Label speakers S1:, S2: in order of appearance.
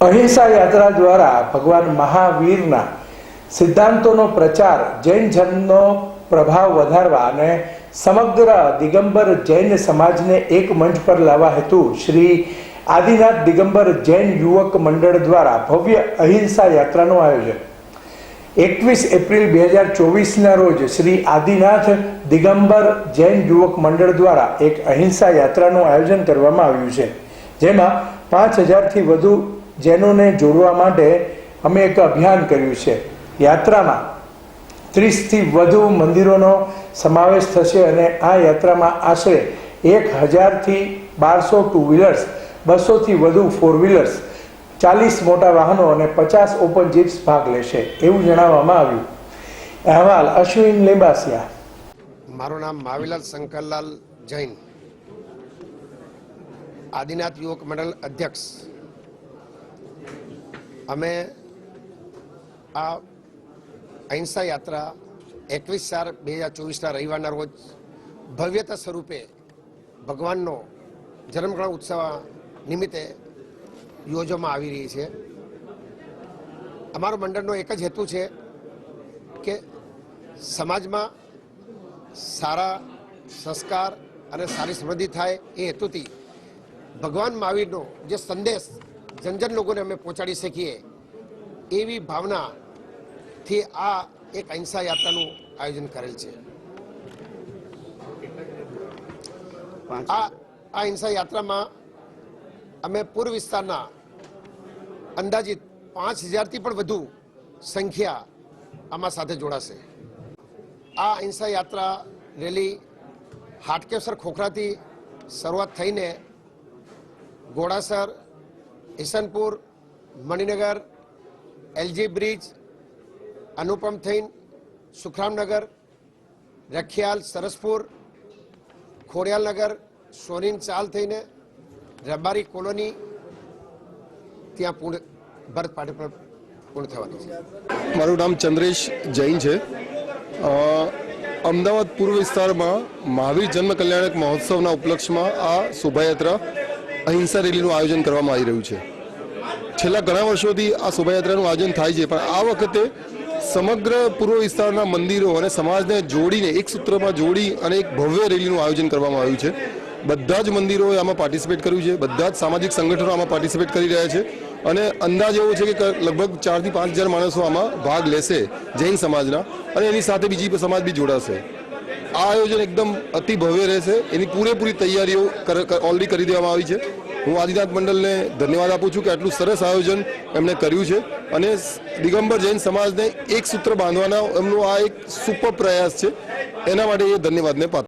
S1: અહિંસા યાત્રા દ્વારા ભગવાન મહાવીરના સિદ્ધાંતોનો પ્રચાર, જૈન ધર્મનો પ્રભાવ વધારવા અને સમગ્ર દિગંબર જૈન સમાજને એક મંચ પર લાવવા હેતુ શ્રી આદિનાથ દિગંબર જૈન યુવક મંડળ દ્વારા ભવ્ય અહિંસા યાત્રાનું આયોજન. એકવીસ એપ્રિલ બે હજાર ચોવીસના રોજ શ્રી આદિનાથ દિગંબર જૈન યુવક મંડળ દ્વારા એક અહિંસા યાત્રાનું આયોજન કરવામાં આવ્યું છે, જેમાં પાંચ હજારથી વધુ જૈનોને જોડવા માટે અમે એક અભિયાન કર્યું છે. યાત્રામાં ત્રીસથી વધુ મંદિરોનો સમાવેશ થશે અને આ યાત્રામાં આશરે એક હજારથી બારસો ટુ વ્હીલર્સ, બસોથી વધુ ફોર વ્હીલર્સ, ચાલીસ મોટા વાહનો અને પચાસ ઓપન જીપ્સ ભાગ લેશે એવું જણાવવામાં આવ્યું. અહેવાલ અશ્વિન લેબાસિયા.
S2: મારું નામ માવીલાલ શંકરલાલ જૈન. આદિનાથ યુવક મંડળ અધ્યક્ષ. અમે આ અહિંસા યાત્રા એકવીસ ચાર બે હજાર ચોવીસના રવિવારના રોજ ભવ્યતા સ્વરૂપે ભગવાનનો જન્મગ્રહણ ઉત્સવ નિમિત્તે યોજવામાં આવી રહી છે. અમારો મંડળનો એક જ હેતુ છે કે સમાજમાં સારા સંસ્કાર અને સારી સમૃદ્ધિ થાય એ હેતુથી ભગવાન મહાવીરનો જે સંદેશ જનજન લોકોને અમે પહોંચાડી શકીએ એવી ભાવનાથી આ એક અહિંસા યાત્રાનું આયોજન કરેલ છે. આ આ અહિંસા યાત્રામાં અમે પૂર્વ વિસ્તારના અંદાજિત પાંચ હજારથી પણ વધુ સંખ્યા આમાં સાથે જોડાશે. આ અહિંસા યાત્રા રેલી હાટકેસર ખોખરાથી શરૂઆત થઈને ઘોડાસર ઈસનપુર મણિનગર, એલજી બ્રિજ, અનુપમ થઈન સુખરામનગર, રખિયાલ, સરસપુર ખોડિયાલનગર સોનીન ચાલ થઈને રબારી કોલોની ત્યાં પૂર્ણ ભરત પર પૂર્ણ થવાની છે.
S3: મારું નામ ચંદ્રેશ જૈન છે. અમદાવાદ પૂર્વ વિસ્તારમાં મહાવીર જન્મ કલ્યાણક મહોત્સવના ઉપલક્ષમાં આ શોભાયાત્રા અહિંસા રેલીનું આયોજન કરવામાં આવી રહ્યું છે. છેલ્લા ઘણા વર્ષોથી આ શોભાયાત્રાનું આયોજન થાય છે, પણ આ વખતે સમગ્ર પૂર્વ વિસ્તારના મંદિરો અને સમાજને જોડીને, એક સૂત્રમાં જોડી અને એક ભવ્ય રેલીનું આયોજન કરવામાં આવ્યું છે. બધા જ મંદિરોએ આમાં પાર્ટિસિપેટ કર્યું છે, બધા જ સામાજિક સંગઠનો આમાં પાર્ટિસિપેટ કરી રહ્યા છે અને અંદાજ એવો છે કે લગભગ ચારથી પાંચ હજાર માણસો આમાં ભાગ લેશે જૈન સમાજના અને એની સાથે બીજી સમાજ બી જોડાશે. આ આયોજન એકદમ અતિ ભવ્ય રહેશે, એની પૂરેપૂરી તૈયારીઓ ઓલરેડી કરી દેવામાં આવી છે. હું આદિનાથ મંડળને ધન્યવાદ આપું છું કે આટલું સરસ આયોજન એમણે કર્યું છે અને દિગંબર જૈન સમાજને એક સૂત્ર બાંધવાના એમનો આ એક સુપર પ્રયાસ છે. એના માટે એ ધન્યવાદને પાત્ર